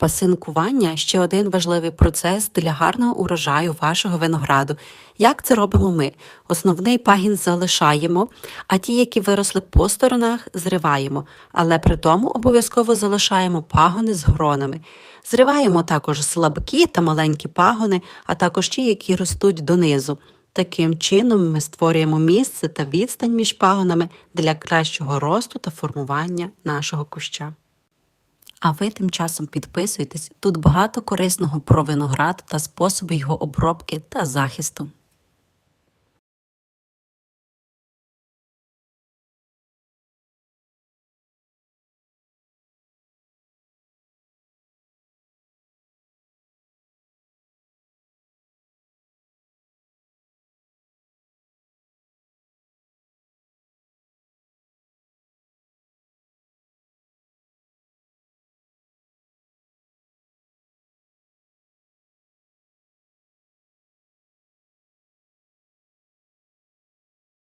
Пасинкування ще один важливий процес для гарного урожаю вашого винограду. Як це робимо ми? Основний пагін залишаємо, а ті, які виросли по сторонах, зриваємо, але при тому обов'язково залишаємо пагони з гронами. Зриваємо також слабкі та маленькі пагони, а також ті, які ростуть донизу. Таким чином ми створюємо місце та відстань між пагонами для кращого росту та формування нашого куща. А ви тим часом підписуйтесь. Тут багато корисного про виноград та способи його обробки та захисту.